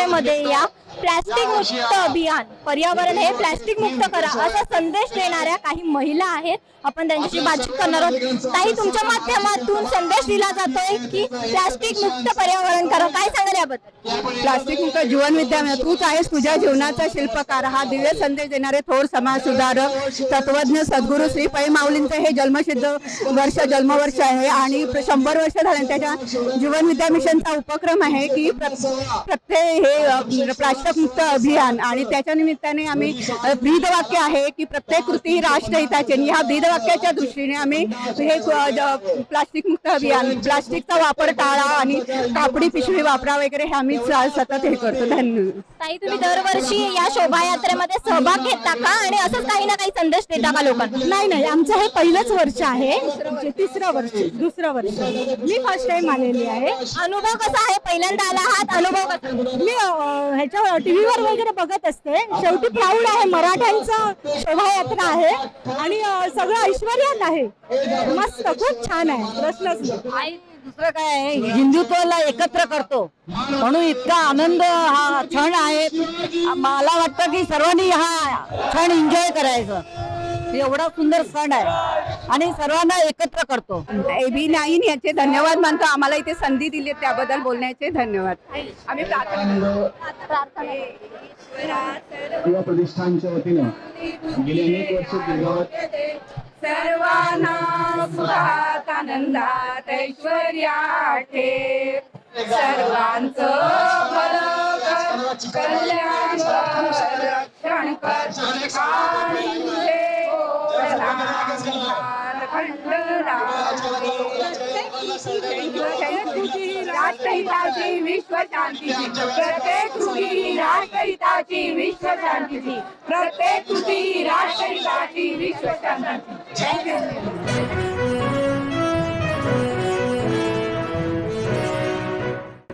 krema ya. Plastic मुक्त अभियान. पर्यावरण हे प्लास्टिक मुक्त करा. असा संदेश देणाऱ्या काही महिला आहेत. आपण त्यांच्याशी बातचीत करणार आहोत. ताई तुमच्या माध्यमातून संदेश दिला जातोय की प्लास्टिक मुक्त पर्यावरण करा. काय सांगाल याबद्दल? प्लास्टिक मुक्त जीवन विद्या तूच आहेस तुझ्या जीवनाचा शिल्पकार. हा दिव्य संदेश देणारे थोर समाज सुधारक तत्वज्ञ सद्गुरू श्री पै माऊलींचं हे जन्मसिद्ध वर्ष जन्मवर्ष आहे. आणि शंभर वर्ष झाले. त्याच्या जीवन विद्या मिशनचा उपक्रम आहे की प्र- प्रत्येक हे प्लास्टिक मुक्त अभियान. आणि त्याच्या निमित्ताने आम्ही ब्रीदवाक्य आहे की प्रत्येक कृती ही राष्ट्रहिताची आणि ह्या ब्रीदवाक्याच्या दृष्टीने आम्ही हे प्लास्टिक मुक्त अभियान प्लास्टिकचा वापर टाळा आणि कापडी पिशवी वापरा वगैरे हे आम्ही सतत हे करतो. धन्यवाद. ताई तुम्ही दरवर्षी या शोभायात्रेमध्ये सहभाग घेता का? आणि असंच काही ना काही संदेश देता का लोकांना? नाही नाही. आमचं हे पहिलंच वर्ष आहे. तिसरं वर्ष दुसरं वर्ष. मी फर्स्ट टाइम आलेली आहे. अनुभव कसा आहे? पहिल्यांदा आला आहात? अनुभव कसा? मी ह्याच्या टीव्हीवर वगैरे बघत असते. शेवटी प्राऊड आहे. मराठ्यांचा शोभायात्रा आहे. आणि सगळं ऐश्वर्यात आहे. मस्त. खूप छान आहे. प्रश्नच नाही. दुसरं काय आहे? हिंदुत्वाला एकत्र करतो. म्हणून इतका आनंद हा क्षण आहे. मला वाटतं की सर्वांनी हा क्षण एन्जॉय करायचं. एवढा सुंदर सण आहे. आणि सर्वांना एकत्र करतो. एबी नाईन याचे धन्यवाद मानतो. आम्हाला इथे संधी दिली त्याबद्दल बोलण्याचे धन्यवाद. आम्ही प्रार्थना युवा प्रतिष्ठानच्या वतीनं गेली अनेक वर्ष सर्वांना सुखात आनंदात ऐश्वर्यात ठेव. सर्वांचं कल्याण कर राष्ट्रहिताची विश्व शांतीची प्रत्येक कृती राष्ट्रहिताची विश्व शांतीची प्रत्येक कृती राष्ट्रहिताची विश्व शांतीची